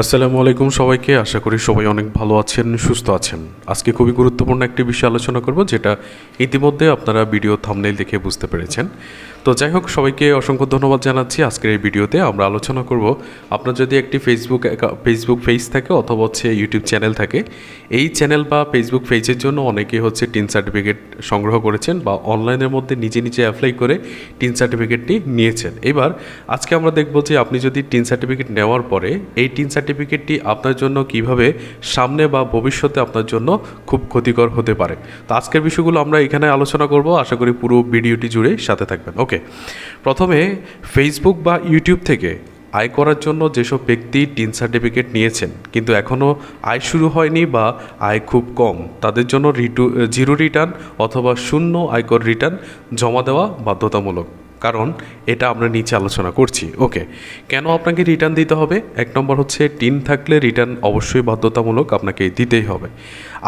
আসসালামু আলাইকুম সবাইকে। আশা করি সবাই অনেক ভালো আছেন, সুস্থ আছেন। আজকে খুবই গুরুত্বপূর্ণ একটি বিষয় আলোচনা করব, যেটা ইতিমধ্যে আপনারা ভিডিও থামনেল দেখে বুঝতে পেরেছেন। তো যাই হোক, সবাইকে অসংখ্য ধন্যবাদ জানাচ্ছি আজকের এই ভিডিওতে। আমরা আলোচনা করব, আপনার যদি একটি ফেসবুক ফেসবুক পেজ থাকে অথবা হচ্ছে ইউটিউব চ্যানেল থাকে, এই চ্যানেল বা ফেসবুক পেজের জন্য অনেকে হচ্ছে টিন সার্টিফিকেট সংগ্রহ করেছেন বা অনলাইনের মধ্যে নিজে নিজে অ্যাপ্লাই করে টিন সার্টিফিকেটটি নিয়েছেন। এবার, আজকে আমরা দেখব যে আপনি যদি টিন সার্টিফিকেট নেওয়ার পরে এই টিন সার্টিফিকেটটি আপনার জন্য কীভাবে সামনে বা ভবিষ্যতে আপনার জন্য খুব ক্ষতিকর হতে পারে। তো আজকের বিষয়গুলো আমরা এখানে আলোচনা করব। আশা করি পুরো ভিডিওটি জুড়ে সাথে থাকবেন। ওকে প্রথমে ফেসবুক বা ইউটিউব থেকে আয় করার জন্য যেসব ব্যক্তি টিন সার্টিফিকেট নিয়েছেন, কিন্তু এখনও আয় শুরু হয়নি বা আয় খুব কম, তাদের জন্য রিটু জিরো রিটার্ন অথবা শূন্য আয়কর রিটার্ন জমা দেওয়া বাধ্যতামূলক। কারণ এটা আমরা নিচে আলোচনা করছি। ওকে, কেন আপনাকে রিটার্ন দিতে হবে? এক নম্বর হচ্ছে টিন থাকলে রিটার্ন অবশ্যই বাধ্যতামূলক আপনাকে দিতেই হবে।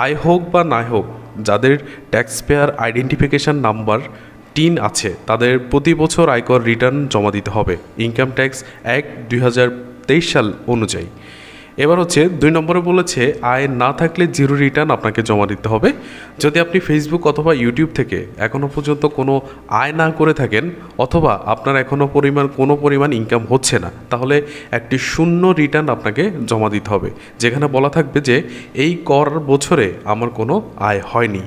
আয় হোক বা না হোক, যাদের tax payer identification number TIN আছে, তাদের প্রতি বছর আয়কর রিটার্ন জমা দিতে হবে। ইনকাম ট্যাক্স এক দুই তেইশ সাল অনুযায়ী। এবার হচ্ছে দুই নম্বরে বলেছে, আয় না থাকলে জিরো রিটার্ন আপনাকে জমা দিতে হবে। যদি আপনি ফেসবুক অথবা ইউটিউব থেকে এখনও পর্যন্ত কোনো আয় না করে থাকেন অথবা আপনার এখনও পরিমাণ, কোনো পরিমাণ ইনকাম হচ্ছে না, তাহলে একটি শূন্য রিটার্ন আপনাকে জমা দিতে হবে। যেখানে বলা থাকবে যে, এই কর বছরে আমার কোনো আয় হয়নি।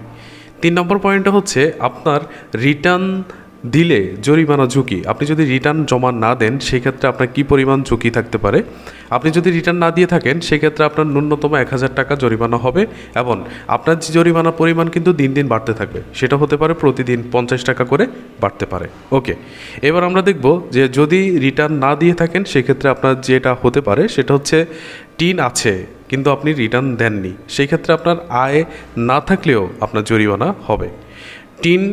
তিন নম্বর পয়েন্টটা হচ্ছে আপনার রিটার্ন দিলে জরিমানা ঝুঁকি। আপনি যদি রিটার্ন জমা না দেন, সেক্ষেত্রে আপনার কী পরিমাণ ঝুঁকি থাকতে পারে? আপনি যদি রিটার্ন না দিয়ে থাকেন, সেক্ষেত্রে আপনার ন্যূনতম এক হাজার টাকা জরিমানা হবে এবং আপনার যে জরিমানার পরিমাণ কিন্তু দিন দিন বাড়তে থাকবে। সেটা হতে পারে প্রতিদিন পঞ্চাশ টাকা করে বাড়তে পারে। ওকে, এবার আমরা দেখব যে যদি রিটার্ন না দিয়ে থাকেন, সেক্ষেত্রে আপনার যেটা হতে পারে, সেটা হচ্ছে টিন আছে। কিন্তু আপনি রিটার্ন দেননি। সেই ক্ষেত্রে আপনার আয় না থাকলেও আপনার জরিমানা হবে। টিন,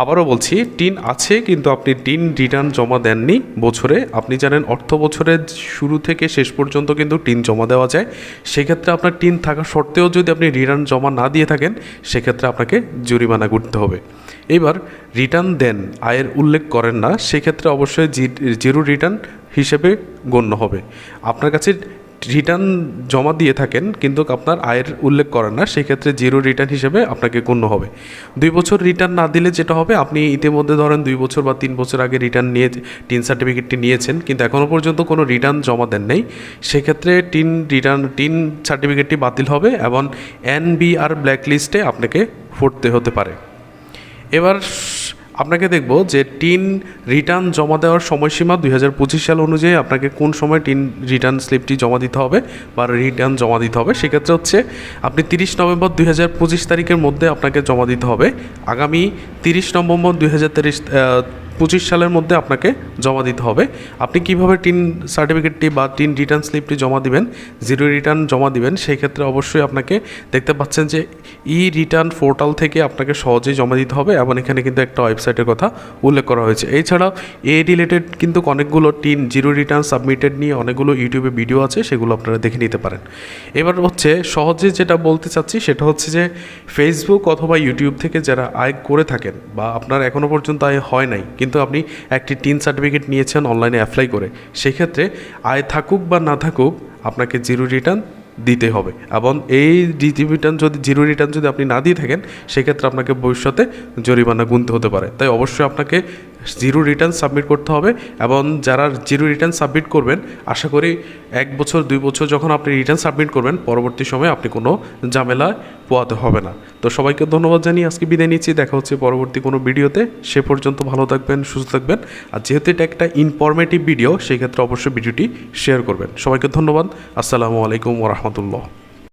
আবারও বলছি, টিন আছে কিন্তু আপনি টিন রিটার্ন জমা দেননি বছরে। আপনি জানেন অর্থ বছরের শুরু থেকে শেষ পর্যন্ত কিন্তু টিন জমা দেওয়া যায়। সেক্ষেত্রে আপনার টিন থাকা সত্ত্বেও যদি আপনি রিটার্ন জমা না দিয়ে থাকেন, সেক্ষেত্রে আপনাকে জরিমানা করতে হবে। এবার রিটার্ন দেন, আয়ের উল্লেখ করেন না, সেক্ষেত্রে অবশ্যই জিরো রিটার্ন হিসেবে গণ্য হবে। আপনার কাছে রিটার্ন জমা দিয়ে থাকেন, কিন্তু আপনার আয়ের উল্লেখ করেন না, সেক্ষেত্রে জিরো রিটার্ন হিসেবে আপনাকে গণ্য হবে। দুই বছর রিটার্ন না দিলে যেটা হবে, আপনি ইতিমধ্যে ধরেন দুই বছর বা তিন বছর আগে রিটার্ন নিয়ে টিন সার্টিফিকেটটি নিয়েছেন, কিন্তু এখনও পর্যন্ত কোনো রিটার্ন জমা দেন নেই। সেক্ষেত্রে টিন রিটার্ন টিন সার্টিফিকেটটি বাতিল হবে এবং এনবিআর ব্ল্যাক লিস্টে আপনাকে পড়তে হতে পারে। এবার আপনাকে দেখব যে টিন রিটার্ন জমা দেওয়ার সময়সীমা দুই হাজার পঁচিশ সাল অনুযায়ী আপনাকে কোন সময় টিন রিটার্ন স্লিপটি জমা দিতে হবে বা রিটার্ন জমা দিতে হবে। সেক্ষেত্রে হচ্ছে আপনি তিরিশ নভেম্বর দুই হাজার পঁচিশ তারিখের মধ্যে আপনাকে জমা দিতে হবে। আগামী তিরিশ নভেম্বর দুই হাজার পঁচিশ সালের মধ্যে আপনাকে জমা দিতে হবে। আপনি কীভাবে টিন সার্টিফিকেটটি বা টিন রিটার্ন স্লিপটি জমা দিবেন, জিরো রিটার্ন জমা দিবেন, সেই ক্ষেত্রে অবশ্যই আপনাকে দেখতে পাচ্ছেন যে ই রিটার্ন পোর্টাল থেকে আপনাকে সহজেই জমা দিতে হবে এবং এখানে কিন্তু একটা ওয়েবসাইটের কথা উল্লেখ করা হয়েছে। এছাড়াও এ রিলেটেড কিন্তু অনেকগুলো টিন জিরো রিটার্ন সাবমিটেড নিয়ে অনেকগুলো ইউটিউবে ভিডিও আছে, সেগুলো আপনারা দেখে নিতে পারেন। এবার হচ্ছে সহজে যেটা বলতে চাচ্ছি সেটা হচ্ছে যে ফেসবুক অথবা ইউটিউব থেকে যারা আয় করে থাকেন বা আপনার এখনও পর্যন্ত আয় হয় নাই কিন্তু আপনি একটি টিন সার্টিফিকেট নিয়েছেন অনলাইনে অ্যাপ্লাই করে। সেক্ষেত্রে আয় থাকুক বা না থাকুক, আপনাকে জিরো রিটার্ন দিতে হবে। এবং এই রিটার্ন যদি জিরো রিটার্ন যদি আপনি না দিয়ে থাকেন, সেক্ষেত্রে আপনাকে ভবিষ্যতে জরিমানা গুনতে হতে পারে। তাই অবশ্যই আপনাকে জিরো রিটার্ন সাবমিট করতে হবে এবং যারা জিরো রিটার্ন সাবমিট করবেন, আশা করি এক বছর, দুই বছর যখন আপনি রিটার্ন সাবমিট করবেন, পরবর্তী সময়ে আপনি কোনো ঝামেলায় পোয়াতে হবে না। তো সবাইকে ধন্যবাদ জানিয়ে আজকে বিদায় নিচ্ছি। দেখা হচ্ছে পরবর্তী কোনো ভিডিওতে। সে পর্যন্ত ভালো থাকবেন, সুস্থ থাকবেন। আর যেহেতু এটা একটা ইনফরমেটিভ ভিডিও সেই ক্ষেত্রে অবশ্যই ভিডিওটি শেয়ার করবেন। সবাইকে ধন্যবাদ। আসসালামু আলাইকুম ওরহমতুল্লাহ